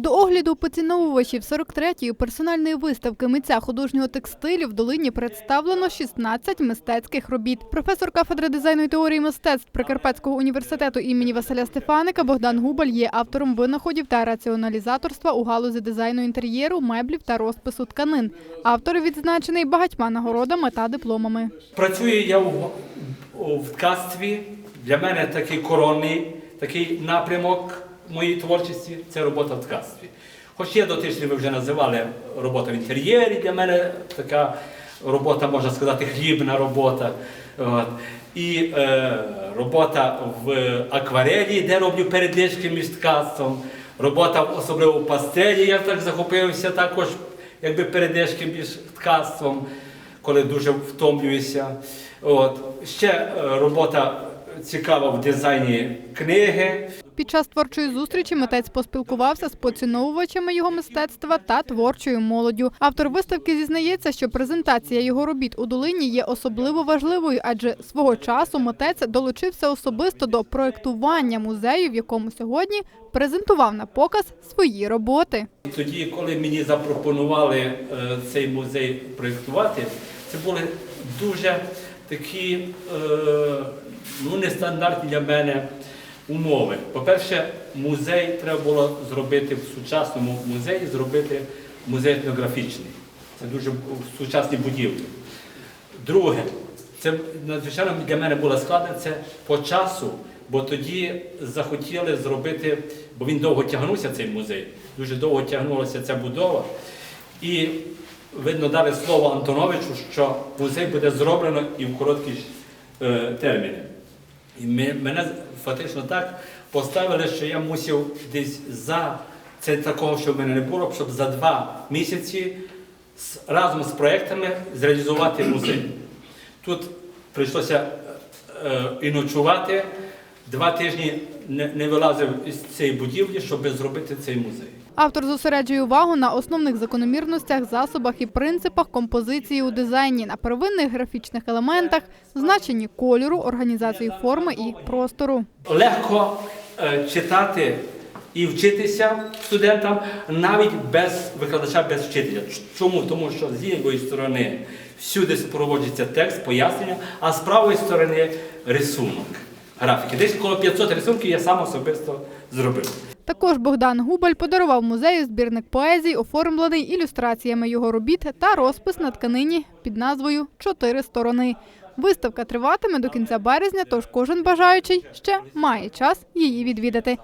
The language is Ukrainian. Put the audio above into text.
До огляду поціновувачів 43-ї персональної виставки митця художнього текстилю в долині представлено 16 мистецьких робіт. Професор кафедри дизайну і теорії мистецтв Прикарпатського університету імені Василя Стефаника Богдан Губаль є автором винаходів та раціоналізаторства у галузі дизайну інтер'єру, меблів та розпису тканин. Автор відзначений багатьма нагородами та дипломами. Працюю я в, ткацтві. Для мене такий коронний такий напрямок моєї творчості це робота в ткацтві. Хоч є дотичні, ви вже називали робота в інтер'єрі, для мене така робота, можна сказати, хлібна робота. От. І е, робота в акварелі, де роблю передлички між ткацтвом. Робота особливо в пастелі, я так захопився також, якби передишки між ткацтвом, коли дуже втомлююся. От. Ще е, робота цікава в дизайні книги. Під час творчої зустрічі митець поспілкувався з поціновувачами його мистецтва та творчою молоддю. Автор виставки зізнається, що презентація його робіт у долині є особливо важливою, адже свого часу митець долучився особисто до проєктування музею, в якому сьогодні презентував на показ свої роботи. Тоді, коли мені запропонували е, цей музей проєктувати, це були дуже такі е, ну, нестандартні для мене умови. По-перше, музей треба було зробити в сучасному музеї, зробити музей етнографічний. Це дуже сучасні будівлі. Друге, це надзвичайно для мене було складно це по часу, бо тоді захотіли зробити, бо він довго тягнувся цей музей, дуже довго тягнулася ця будова. І видно дали слово Антоновичу, що музей буде зроблено і в короткі е, терміни. І мене фактично так поставили, що я мусив десь за це такого, що в мене не було, щоб за два місяці разом з проектами зреалізувати музей. Тут прийшлося е, і ночувати. Два тижні не, не вилазив із цієї будівлі, щоб зробити цей музей. Автор зосереджує увагу на основних закономірностях, засобах і принципах композиції у дизайні, на первинних графічних елементах, значенні кольору, організації форми і простору. Легко е, читати і вчитися студентам навіть без викладача, без вчителя. Чому? Тому що з лівої сторони всюди проводиться текст, пояснення, а з правої сторони рисунок, графіки. Десь коло 500 рисунків я сам особисто зробив. Також Богдан Губаль подарував музею збірник поезій, оформлений ілюстраціями його робіт та розпис на тканині під назвою Чотири сторони. Виставка триватиме до кінця березня, тож кожен бажаючий ще має час її відвідати.